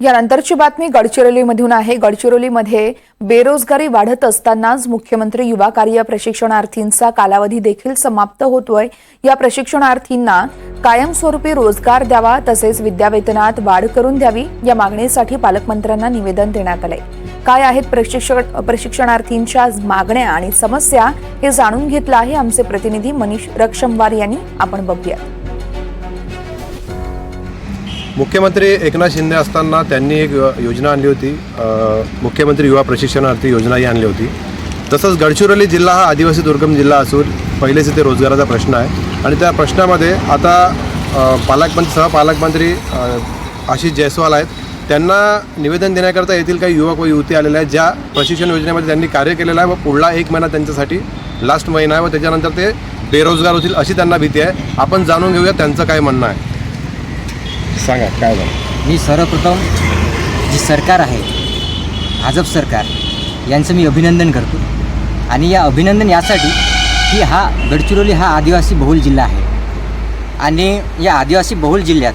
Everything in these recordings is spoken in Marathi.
यानंतरची बातमी गडचिरोलीमधून आहे. गडचिरोलीमध्ये बेरोजगारी वाढत असतानाच मुख्यमंत्री युवा कार्य प्रशिक्षणार्थींचा कालावधी देखील समाप्त होतोय. या प्रशिक्षणार्थींना कायमस्वरूपी रोजगार द्यावा तसेच विद्यावेतनात वाढ करून द्यावी या मागणीसाठी पालकमंत्र्यांना निवेदन देण्यात आलंय. काय आहेत प्रशिक्षण प्रशिक्षणार्थींच्या मागण्या आणि समस्या हे जाणून घेतलं आहे आमचे प्रतिनिधी मनीष रक्षमवार यांनी. आपण बघूया मुख्यमंत्री एकनाथ शिंदे असताना त्यांनी एक योजना आणली होती. मुख्यमंत्री युवा प्रशिक्षणार्थी योजना ही आणली होती. तसंच गडचिरोली जिल्हा हा आदिवासी दुर्गम जिल्हा असून पहिलेच इथे रोजगाराचा प्रश्न आहे. आणि त्या प्रश्नामध्ये आता पालकमंत्री सह पालकमंत्री आशिष जयस्वाल आहेत. त्यांना निवेदन देण्याकरता येथील काही युवक व युवती आलेल्या आहेत ज्या प्रशिक्षण योजनेमध्ये त्यांनी कार्य केलेलं आहे व पुढला एक महिना त्यांच्यासाठी लास्ट महिना आहे व त्याच्यानंतर ते बेरोजगार होतील अशी त्यांना भीती आहे. आपण जाणून घेऊया त्यांचं काय म्हणणं आहे. सांगा काय झालं? मी सर्वप्रथम जी सरकार आहे भाजप सरकार यांचं मी अभिनंदन करतो. आणि या अभिनंदन यासाठी की हा गडचिरोली हा आदिवासी बहुल जिल्हा आहे. आणि या आदिवासी बहुल जिल्ह्यात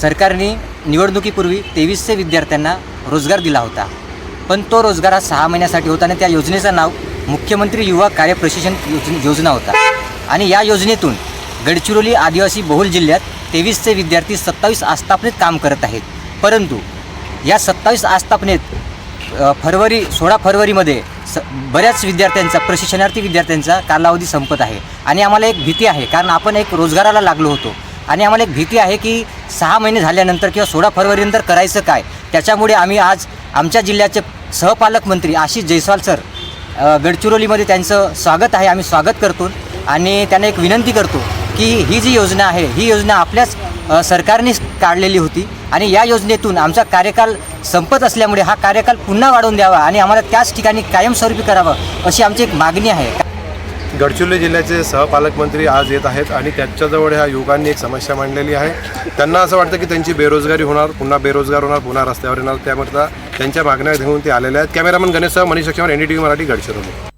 सरकारने निवडणुकीपूर्वी तेवीसशे विद्यार्थ्यांना रोजगार दिला होता. पण तो रोजगार हा सहा महिन्यासाठी होता आणि त्या योजनेचं नाव मुख्यमंत्री युवा कार्यप्रशिक्षण योज- योजना होता. आणि या योजनेतून गडचिरोली आदिवासी बहुल जिल्ह्यात तेवीसचे विद्यार्थी सत्तावीस आस्थापनेत काम करत आहेत. परंतु या सत्तावीस आस्थापनेत फरवरी सोळा फरवरीमध्ये स बऱ्याच विद्यार्थ्यांचा प्रशिक्षणार्थी विद्यार्थ्यांचा कालावधी संपत आहे. आणि आम्हाला एक भीती आहे कारण आपण एक रोजगाराला लागलो होतो. आणि आम्हाला एक भीती आहे की सहा महिने झाल्यानंतर किंवा सोळा फरवरीनंतर करायचं काय? त्याच्यामुळे आम्ही आज आमच्या जिल्ह्याचे सहपालकमंत्री आशिष जयस्वाल सर गडचिरोलीमध्ये त्यांचं स्वागत आहे. आम्ही स्वागत करतो आणि त्यांना एक विनंती करतो की ही जी योजना आहे ही योजना आपल्याच सरकारनेच काढलेली होती आणि या योजनेतून आमचा कार्यकाल संपत असल्यामुळे हा कार्यकाल पुन्हा वाढवून द्यावा आणि आम्हाला त्याच ठिकाणी कायमस्वरूपी करावं अशी आमची एक मागणी आहे. गडचिरोली जिल्ह्याचे सहपालकमंत्री आज येत आहेत आणि त्यांच्याजवळ ह्या युवकांनी एक समस्या मांडलेली आहे. त्यांना असं वाटतं की त्यांची बेरोजगारी होणार पुन्हा बेरोजगार होणार पुन्हा रस्त्यावर येणार त्याकरता त्यांच्या मागण्या घेऊन ते आलेल्या आहेत. Cameraman गणेशसह Manish Laxman N D T V Marathi Gadchiroli.